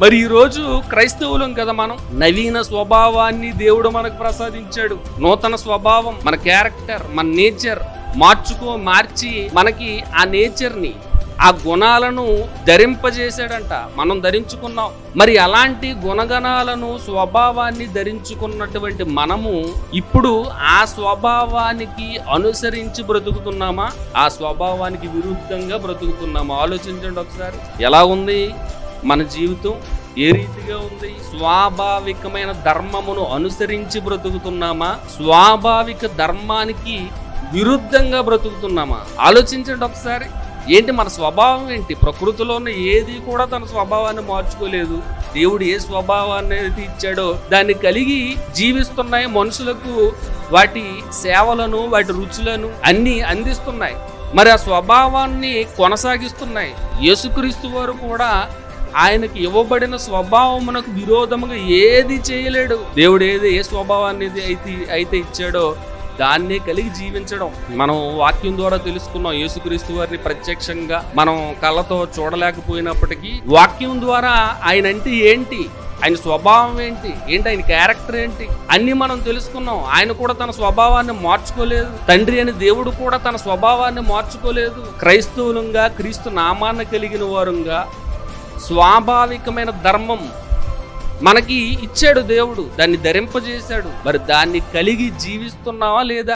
మరి ఈరోజు క్రైస్తవులం కదా మనం. నవీన స్వభావాన్ని దేవుడు మనకు ప్రసాదించాడు. నూతన స్వభావం మన క్యారెక్టర్ మన నేచర్ మార్చుకో మార్చి మనకి ఆ నేచర్ని ఆ గుణాలను ధరింపజేశాడంట. మనం ధరించుకున్నాం. మరి అలాంటి గుణగణాలను స్వభావాన్ని ధరించుకున్నటువంటి మనము ఇప్పుడు ఆ స్వభావానికి అనుసరించి బ్రతుకుతున్నామా? ఆ స్వభావానికి విరుద్ధంగా బ్రతుకుతున్నామా? ఆలోచించండి ఒకసారి. ఎలా ఉంది? మన జీవితం ఏ రీతిగా ఉంది? స్వాభావికమైన ధర్మమును అనుసరించి బ్రతుకుతున్నామా? స్వాభావిక ధర్మానికి విరుద్ధంగా బ్రతుకుతున్నామా? ఆలోచించండి ఒకసారి. ఏంటి మన స్వభావం ఏంటి? ప్రకృతిలో ఉన్న ఏది కూడా తన స్వభావాన్ని మార్చుకోలేదు. దేవుడు ఏ స్వభావాన్ని అయితే ఇచ్చాడో దాన్ని కలిగి జీవిస్తున్నాయి మనుషులకు. వాటి సేవలను వాటి రుచులను అన్నీ అందిస్తున్నాయి. మరి ఆ స్వభావాన్ని కొనసాగిస్తున్నాయి. యేసుక్రీస్తు వారు కూడా ఆయనకి ఇవ్వబడిన స్వభావమునకు విరోధముగా ఏది చేయలేడు. దేవుడు ఏది ఏ స్వభావాన్ని అయితే అయితే ఇచ్చాడో దాన్నే కలిగి జీవించడం. మనం వాక్యం ద్వారా తెలుసుకున్నాం యేసుక్రీస్తు వారిని ప్రత్యక్షంగా. మనం కళ్ళతో చూడలేకపోయినప్పటికీ వాక్యం ద్వారా ఆయన అంటే ఏంటి? ఆయన స్వభావం ఏంటి? ఏంటి ఆయన క్యారెక్టర్ ఏంటి? అన్ని మనం తెలుసుకున్నాం. ఆయన కూడా తన స్వభావాన్ని మార్చుకోలేదు. తండ్రి అని దేవుడు కూడా తన స్వభావాన్ని మార్చుకోలేదు. క్రైస్తవులంగా క్రీస్తు నామాన్ని కలిగిన వారుగా స్వాభావికమైన ధర్మం మనకి ఇచ్చాడు దేవుడు దాన్ని ధరింపజేశాడు. మరి దాన్ని కలిగి జీవిస్తున్నావా లేదా?